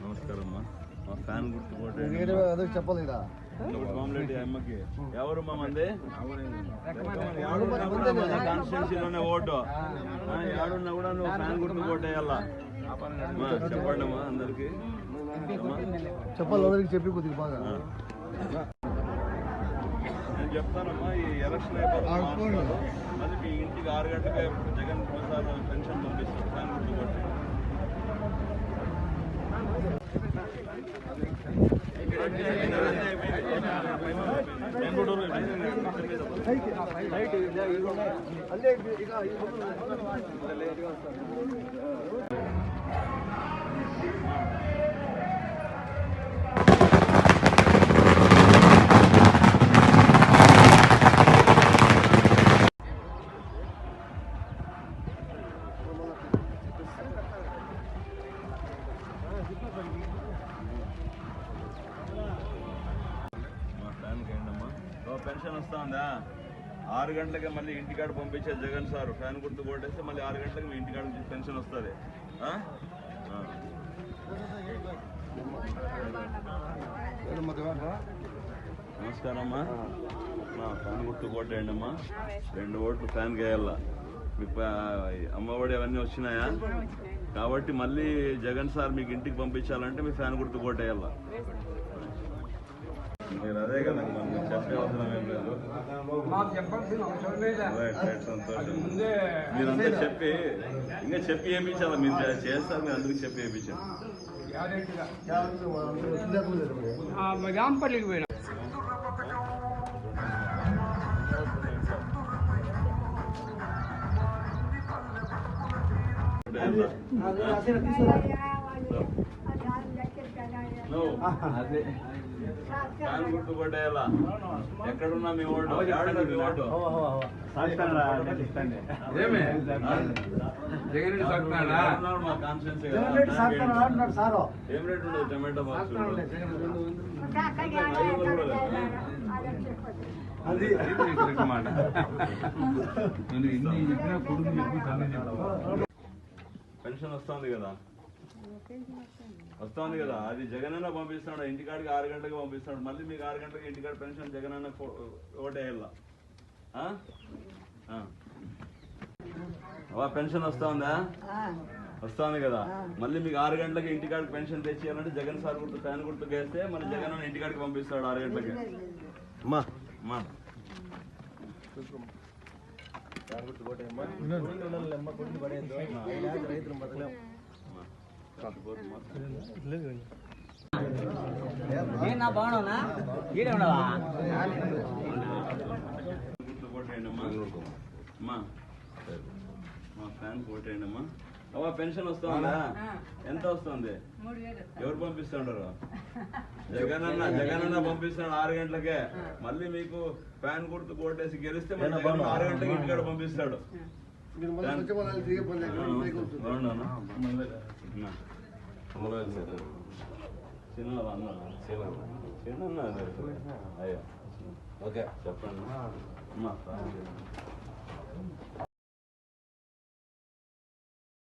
నమస్కారం అమ్మా మా ఫ్యాన్ గుర్తు కూడా వేరే అదే చెప్పాలి ఇక్కడ మామూలు అమ్మకి. ఎవరు మంది? కాన్స్టిట్యూన్సీలోనే ఓటు. ఆ, ఏడున్నా కూడా నువ్వు ఫ్యాన్ గుర్తు చెప్పండి అమ్మా అందరికి. చెప్పాలి అందరికి చెప్పి కొద్దిగా బాగా. ఆ. నేను చెప్తానమ్మా ఈ ఎలక్షన్ అయిపోతుంది. మళ్ళీ మీ ఇంటికి ఆరు గంటలకే జగన్ ప్రసాద్ పెన్షన్ పంపిస్తారు ఫ్యాన్ గుర్తు కొట్టి నేను కూడా అంటే ఇక పెన్షన్ వస్తుందా? ఆరు గంటలకి మళ్ళీ ఇంటికాడ పంపించే జగన్ సార్. ఫ్యాన్ గుర్తు కొట్టేస్తే మళ్ళీ ఆరు గంటలకు మీ ఇంటికాడ నుంచి పెన్షన్ వస్తుంది. నమస్కారం అమ్మా ఫ్యాన్ గుర్తు కొట్టేయండి అమ్మా రెండు ఓట్లు ఫ్యాన్ వేయాల మీకు అమ్మఒడి అవన్నీ వచ్చినాయా? కాబట్టి మళ్ళీ జగన్ సార్ మీకు ఇంటికి పంపించాలంటే మీ ఫ్యాన్ గుర్తు కొట్టేయాల? మీరు అదే కదా మనం చెప్పే అవసరం ఏం లేదు. మాకు చెప్పాల్సిన అవసరం లేదా? రైట్, రైట్, సంతోషం. ముందే మీరంతా చెప్పి ఇంకా చెప్పి ఏమించాలి మీరు చేస్తారు మీరు అందరికి చెప్పి ఏమించాలి రాంపల్లికి పోయినా. గుర్తు ఎక్కడున్నా మీ ఓటు? ఏడున్నా మీ ఓటు? ఏమే? జగన్ ఉండదు? Tomato box. అది పెన్షన్ వస్తుంది కదా. వస్తుంది కదా. అది జగన్ అన్న పంపిస్తున్నాడు ఇంటికాడికి ఆరు గంటలకు పంపిస్తున్నాడు మళ్ళీ మీకు ఆరు గంటలకు ఇంటికాడ పెన్షన్ జగన్ అన్న ఓటేయాల పెన్షన్ వస్తుందా? వస్తుంది కదా. మళ్ళీ మీకు ఆరు గంటలకి ఇంటికాడికి పెన్షన్ తెచ్చేయాలంటే జగన్ సార్ గుర్తు ఫ్యాన్ గుర్తుకు వేస్తే మళ్ళీ జగన్ అన్న ఇంటికాడికి పంపిస్తాడు ఆరు గంటలకి. అమ్మా. అమ్మా. నా బాగున్నా ఈడే ఉండవా మా ఫ్యాన్ కొట్టేయండి అమ్మా అవ్వ పెన్షన్ వస్తుందా ఎంత వస్తుంది ఎవరు పంపిస్తుంటారు జగన్ అన్న జగన్ అన్న పంపిస్తున్నాడు ఆరు గంటలకే మళ్ళీ మీకు ఫ్యాన్ గుర్తు కొట్టేసి గెలిస్తే మళ్ళీ ఆరు గంటలకి ఇంటికాడ పంపిస్తాడు అన్నా. చిన్న అన్న చిన్న. అయ్యో. ఓకే చెప్పండి.